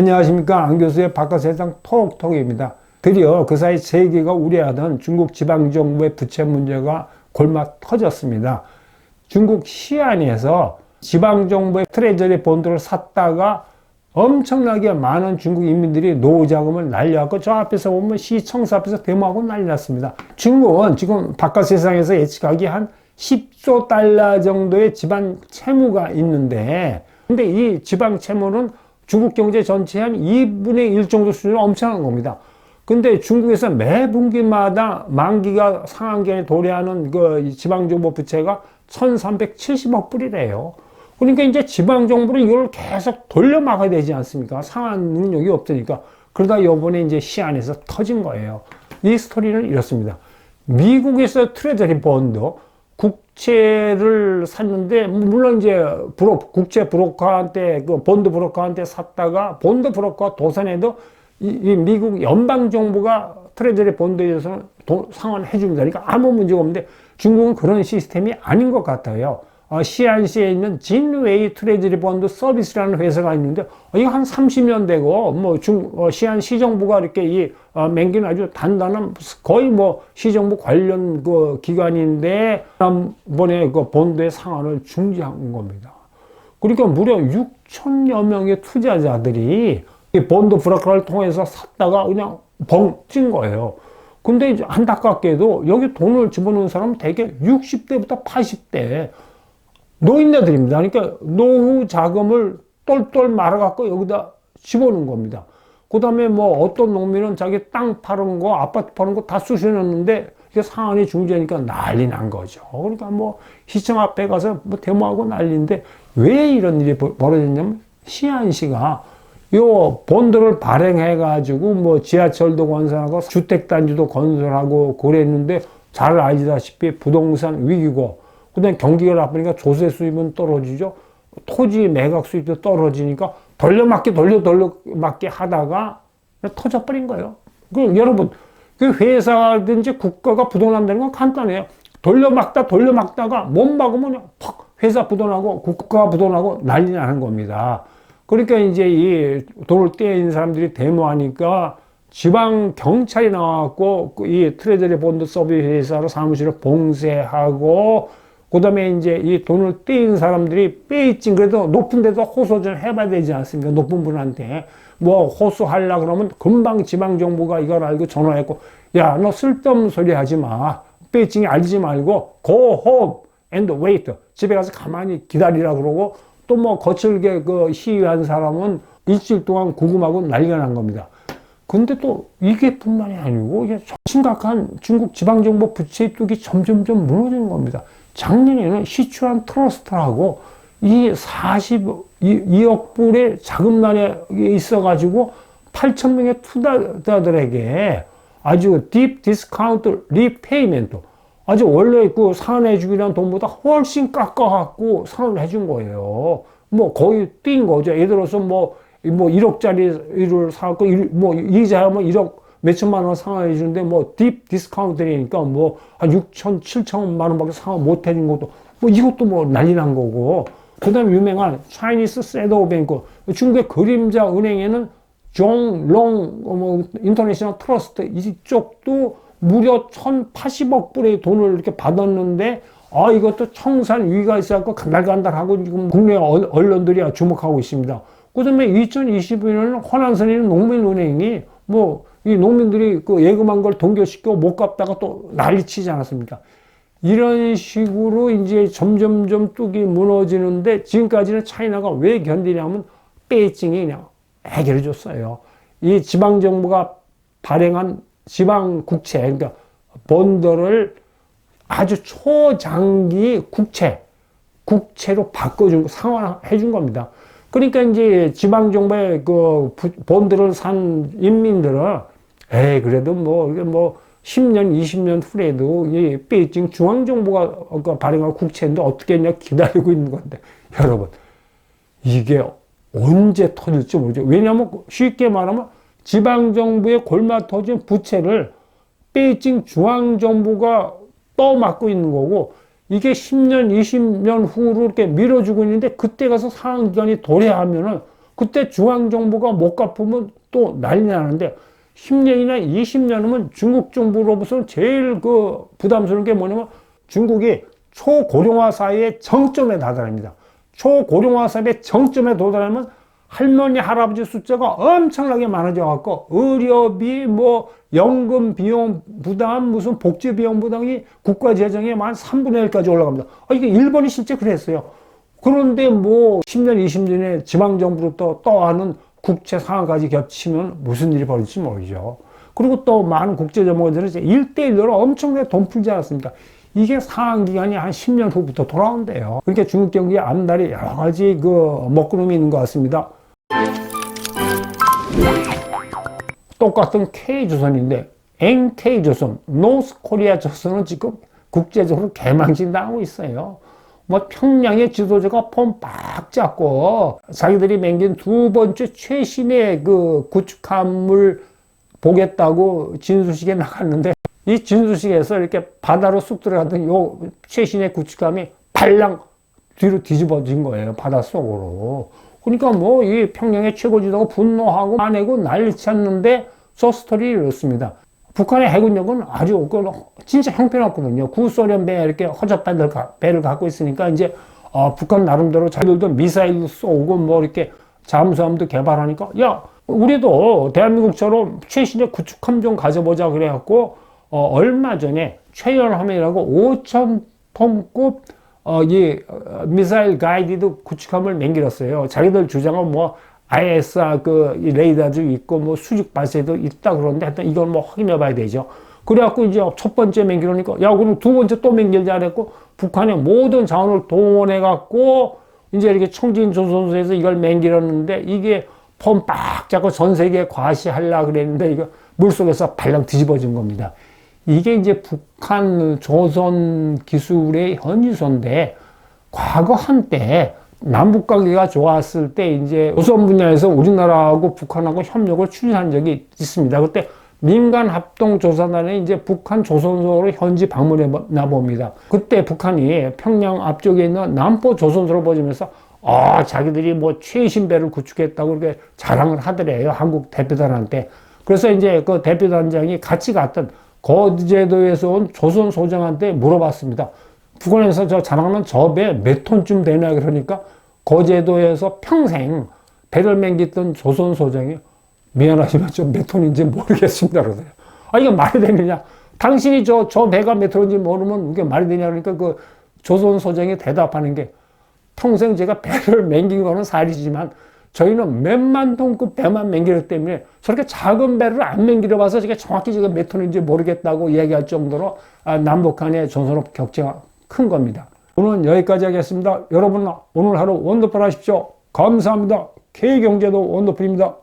안녕하십니까. 안 교수의 바깥세상 톡톡입니다. 드디어 그 사이 세계가 우려하던 중국 지방정부의 부채 문제가 골마 터졌습니다. 중국 시안에서 지방정부의 트레저리 본드를 샀다가 엄청나게 많은 중국 인민들이 노자금을 날려갖고 저 앞에서 보면 시청사 앞에서 데모하고 난리 났습니다. 중국은 지금 바깥 세상에서 예측하기 한 10조 달러 정도의 지방 채무가 있는데 근데 이 지방 채무는 중국 경제 전체의 한 2분의 1 정도 수준으로 엄청난 겁니다. 근데 중국에서 매 분기마다 만기가 상한기에 도래하는 그 지방정부 부채가 1370억 불이래요. 그러니까 이제 지방정부는 이걸 계속 돌려 막아야 되지 않습니까? 상한 능력이 없으니까. 그러다 요번에 이제 시안에서 터진 거예요. 이 스토리는 이렇습니다. 미국에서 트레저리 본드, 국채를 샀는데, 물론 이제 브로, 국채 브로커한테, 그 본드 브로커한테 샀다가, 본드 브로커 도산에도 이, 이 미국 연방 정부가 트레저리 본드에 대해서 상환해 줍니다. 그러니까 아무 문제가 없는데 중국은 그런 시스템이 아닌 것 같아요. 어, 시안시에 있는 진웨이 트레저리 본드 서비스라는 회사가 있는데 어, 이거 한 30년 되고 뭐중 어, 시안 시정부가 이렇게 이 어, 맹기는 아주 단단한 거의 뭐 시정부 관련 그 기관인데 한번에 그 본드의 상한을 중지한 겁니다. 그러니까 무려 6천여 명의 투자자들이 이 본드 브로커를 통해서 샀다가 그냥 벙 찐 거예요. 근데 이제 안타깝게도 여기 돈을 집어넣은 사람은 대개 60대부터 80대 노인네들입니다. 그러니까 노후 자금을 똘똘 말아갖고 여기다 집어넣은 겁니다. 그 다음에 뭐 어떤 농민은 자기 땅 파는 거, 아파트 파는 거 다 쑤셔놨는데 이게 상한이 중지하니까 난리 난 거죠. 그러니까 뭐 시청 앞에 가서 뭐 데모하고 난리인데 왜 이런 일이 벌어졌냐면 시안시가 요 본드를 발행해가지고 뭐 지하철도 건설하고 주택단지도 건설하고 그랬는데 잘 알다시피 부동산 위기고 그다음에 경기가 나쁘니까 조세 수입은 떨어지죠. 토지 매각 수입도 떨어지니까 돌려막기 돌려 돌려막기 하다가 터져버린 거예요. 그 여러분 그 회사든지 국가가 부도난다는 건 간단해요. 돌려막다 돌려막다가 못 막으면 팍 회사 부도나고 국가 부도나고 난리 나는 겁니다. 그러니까 이제 이 돈을 떼인 사람들이 데모하니까 지방 경찰이 나왔고 이 트레저리 본드 서비스 회사로 사무실을 봉쇄하고 그 다음에 이제 이 돈을 떼인 사람들이 빼있진 그래도 높은 데도 호소 좀 해봐야 되지 않습니까? 높은 분한테 뭐 호소하려 그러면 금방 지방 정부가 이걸 알고 전화했고 야 너 쓸데없는 소리 하지 마 빼있징이 알지 말고 go home and wait 집에 가서 가만히 기다리라 그러고 또 뭐 거칠게 그 시위한 사람은 일주일 동안 구금하고 난리가 난 겁니다. 근데 또 이게 뿐만이 아니고 이게 심각한 중국 지방정부 부채 뚝이 점점점 무너지는 겁니다. 작년에는 시추한 트러스트라고 이 42억 불의 자금난에 있어가지고 8천 명의 투자자들에게 아주 딥 디스카운트 리페이멘트 아주 원래 그 상환해주기란 돈보다 훨씬 깎아갖고 상환해준 거예요. 뭐 거의 뛴 거죠. 예를 들어서 뭐, 뭐 1억짜리를 사갖고 뭐 이자하면 1억 몇천만 원 상환해 주는데 뭐 딥 디스카운트니까 뭐 한 6천, 7천만 원밖에 상환 못 해준 것도 뭐 이것도 뭐 난리 난 거고. 그 다음에 유명한 차이니스 세더 뱅크 중국의 그림자 은행에는 종롱 뭐 인터내셔널 트러스트 이쪽도 무려 1,080억 불의 돈을 이렇게 받았는데 아 이것도 청산 위기가 있어갖고 간달간달하고 지금 국내 언론들이 주목하고 있습니다. 그 다음에 2022년은 허난선이는 농민은행이 뭐 이 농민들이 그 예금한 걸 동결시켜 못 갚다가 또 난리 치지 않았습니까? 이런 식으로 이제 점점점 뚝이 무너지는데 지금까지는 차이나가 왜 견디냐면 베이징이 그냥 해결해 줬어요. 이 지방 정부가 발행한 지방 국채, 그러니까 본드를 아주 초장기 국채, 국채로 바꿔준, 상환해 준 겁니다. 그러니까 이제 지방정부의 그 본드를 산 인민들은, 에이, 그래도 뭐, 이게 뭐, 10년, 20년 후에도 이 베이징 중앙정부가 발행한 국채인데 어떻게 했냐 기다리고 있는 건데, 여러분, 이게 언제 터질지 모르죠. 왜냐하면 쉽게 말하면 지방정부의 골마 터진 부채를 베이징 중앙정부가 떠맡고 있는 거고 이게 10년, 20년 후로 이렇게 밀어주고 있는데 그때 가서 상한기간이 도래하면은 그때 중앙정부가 못 갚으면 또 난리 나는데 10년이나 20년이면 중국 정부로부터 제일 그 부담스러운 게 뭐냐면 중국이 초고령화 사회의 정점에 다다릅니다. 초고령화 사회의 정점에 도달하면 할머니, 할아버지 숫자가 엄청나게 많아져 갖고 의료비, 뭐 연금 비용 부담, 무슨 복지 비용 부담이 국가 재정에 만 3분의 1까지 올라갑니다. 아, 이게 일본이 실제 그랬어요. 그런데 뭐 10년, 20년에 지방 정부로부터 떠하는 국채 상황까지 겹치면 무슨 일이 벌어질지 모르죠. 그리고 또 많은 국제 전문가들은 이제 1대1로 엄청나게 돈 풀지 않았습니까? 이게 상한 기간이 한 10년 후부터 돌아온대요. 그러니까 중국 경기에 앞날에 여러 가지 그 먹구름이 있는 것 같습니다. 똑같은 K조선인데 NK조선, 노스코리아 조선은 지금 국제적으로 개망신당하고 있어요. 뭐 평양의 지도자가 폼빡 잡고 자기들이 맹긴 두 번째 최신의 그 구축함을 보겠다고 진수식에 나갔는데 이 진수식에서 이렇게 바다로 쑥 들어가던 요 최신의 구축함이 발랑 뒤로 뒤집어진 거예요. 바닷속으로. 그러니까 뭐 이 평양의 최고 지도가 분노하고 화내고 난리 쳤는데 저 스토리를 이렇습니다. 북한의 해군력은 아주 그 진짜 형편없거든요. 구소련 배 이렇게 허접한 배를 갖고 있으니까 이제 어, 북한 나름대로 자기들도 미사일 쏘고 뭐 이렇게 잠수함도 개발하니까 야 우리도 대한민국처럼 최신의 구축함 좀 가져보자 그래갖고 어, 얼마 전에 최연함이라고 5천 톤급 어, 이 어, 미사일 가이디드 구축함을 맹길었어요. 자기들 주장은 뭐 ISR 그 레이더도 있고 뭐 수직 발사도 있다 그러는데 하여튼 이걸 뭐 확인해 봐야 되죠. 그래갖고 이제 첫 번째 맹기로니까 야 그럼 두 번째 또 맹길자 그랬고 북한의 모든 자원을 동원해 갖고 이제 이렇게 청진 조선소에서 이걸 맹길었는데 이게 폼빡 잡고 전 세계에 과시하려 그랬는데 이거 물속에서 발랑 뒤집어진 겁니다. 이게 이제 북한 조선 기술의 현지소인데 과거 한때 남북 관계가 좋았을 때 이제 조선 분야에서 우리나라하고 북한하고 협력을 추진한 적이 있습니다. 그때 민간 합동 조사단에 이제 북한 조선소로 현지 방문해 나 봅니다. 그때 북한이 평양 앞쪽에 있는 남포 조선소를 보시면서 아 자기들이 뭐 최신 배를 구축했다고 그렇게 자랑을 하더래요 한국 대표단한테. 그래서 이제 그 대표단장이 같이 갔던 거제도에서 온 조선 소장한테 물어봤습니다. 북한에서 저저배몇 톤쯤 되냐 그러니까 거제도에서 평생 배를 맹겼던 조선 소장이 미안하지만 좀몇 톤인지 모르겠습니다 그러세요. 아 이게 말이 되느냐? 당신이 저 저 배가 몇 톤인지 모르면 이게 말이 되냐 그러니까 그 조선 소장이 대답하는 게 평생 제가 배를 맹긴 거는 사실이지만 저희는 몇만 톤급 배만 맹기기 때문에 저렇게 작은 배를 안 맹기려 봐서 제가 정확히 제가 몇 톤인지 모르겠다고 이야기할 정도로 아, 남북 간의 전선업 격차가 큰 겁니다. 오늘은 여기까지 하겠습니다. 여러분 오늘 하루 원더풀 하십시오. 감사합니다. K경제도 원더풀입니다.